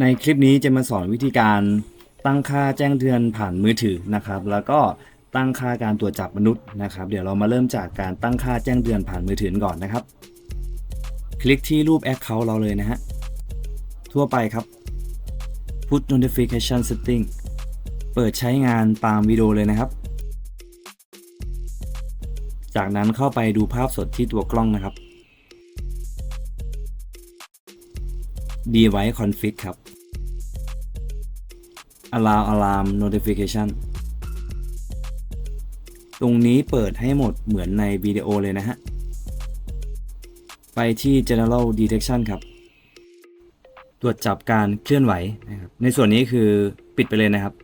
ในคลิปนี้จะมาสอนวิธีการตั้งค่าแจ้งเตือนผ่านมือถือนะครับ แล้วก็ตั้งค่าการตรวจจับมนุษย์นะครับ เดี๋ยวเรามาเริ่มจากการตั้งค่าแจ้งเตือนผ่านมือถือก่อนนะครับ คลิกที่รูป Account เราเลยนะฮะทั่วไปครับ Put Notification Setting เปิดใช้งานตามวิดีโอเลยนะครับ จากนั้นเข้าไปดูภาพสดที่ตัวกล้องนะครับ Device Config ครับ Allow Alarm Notification ตรงนี้เปิดให้หมดเหมือนในวิดีโอเลยนะฮะ ไปที่ General Detection ครับ ตรวจจับการเคลื่อนไหวนะครับ ในส่วนนี้คือปิดไปเลยนะครับ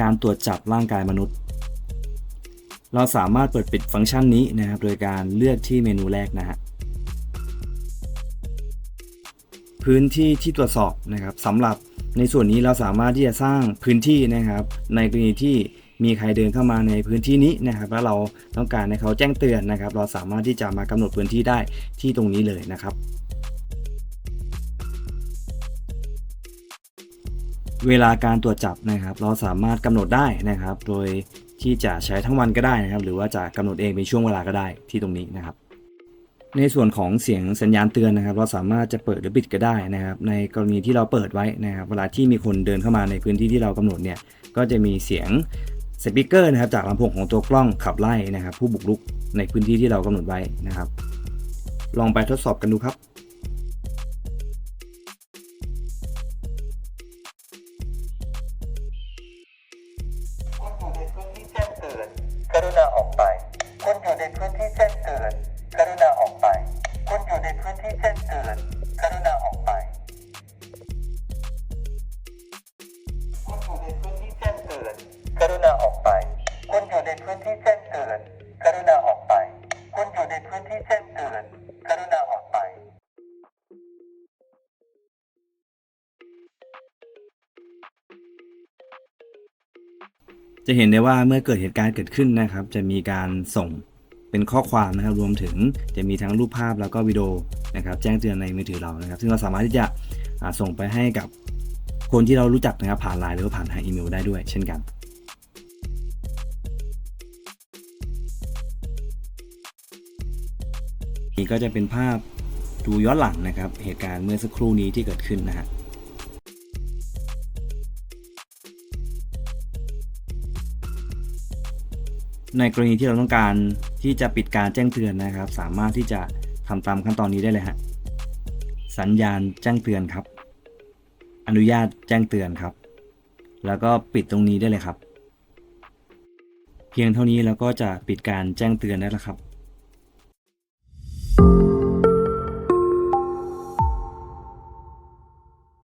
การตรวจจับร่างกายมนุษย์ เราสามารถเปิดปิดฟังก์ชันนี้นะครับ โดยการเลือกที่เมนูแรกนะฮะ พื้นที่ที่ตรวจสอบนะครับสำหรับในส่วนนี้เราสามารถที่จะสร้างพื้นที่นะครับ ในกรณีที่มีใครเดินเข้ามาในพื้นที่นี้นะครับ แล้วเราต้องการให้เขาแจ้งเตือนนะครับ เราสามารถที่จะมากำหนดพื้นที่ได้ที่ตรงนี้เลยนะครับ เวลาการตรวจจับนะครับ เราสามารถกำหนดได้นะครับ โดยที่จะใช้ทั้งวันก็ได้นะครับ หรือว่าจะกำหนดเองเป็นช่วงเวลาก็ได้ที่ตรงนี้นะครับ ในส่วนของเสียงสัญญาณเตือนนะครับ เราสามารถจะเปิดหรือปิดก็ได้นะครับ ในกรณีที่เราเปิดไว้นะครับ เวลาที่มีคนเดินเข้ามาในพื้นที่ที่เรากำหนดเนี่ย ก็จะมีเสียงสปีกเกอร์นะครับจากลำโพงของตัวกล้องขับไล่นะครับ ผู้บุกรุกในพื้นที่ที่เรากำหนดไว้นะครับ ลองไปทดสอบกันดูครับ ที่แจ้งเตือนกรุณาออกไป คุณอยู่ในพื้นที่แจ้งเตือนกรุณาออกไป จะเห็นได้ว่าเมื่อเกิดเหตุการณ์เกิดขึ้นนะครับ จะมีการส่งเป็นข้อความนะครับรวมถึงจะมีทั้งรูปภาพแล้วก็วิดีโอนะครับ แจ้งเตือนในมือถือเรานะครับ ซึ่งเราสามารถที่จะส่งไปให้กับคนที่เรารู้จักนะครับผ่านไลน์หรือว่าผ่านทางอีเมลได้ด้วยเช่นกัน นี่ก็จะเป็นภาพดูย้อนหลังนะครับ เหตุการณ์เมื่อสักครู่นี้ที่เกิดขึ้นนะฮะในกรณีที่เราต้องการที่จะปิดการแจ้งเตือนนะครับ สามารถที่จะทำตามขั้นตอนนี้ได้เลยฮะสัญญาณแจ้งเตือนครับ อนุญาตแจ้งเตือนครับ แล้วก็ปิดตรงนี้ได้เลยครับ เพียงเท่านี้เราก็จะปิดการแจ้งเตือนได้แล้วครับ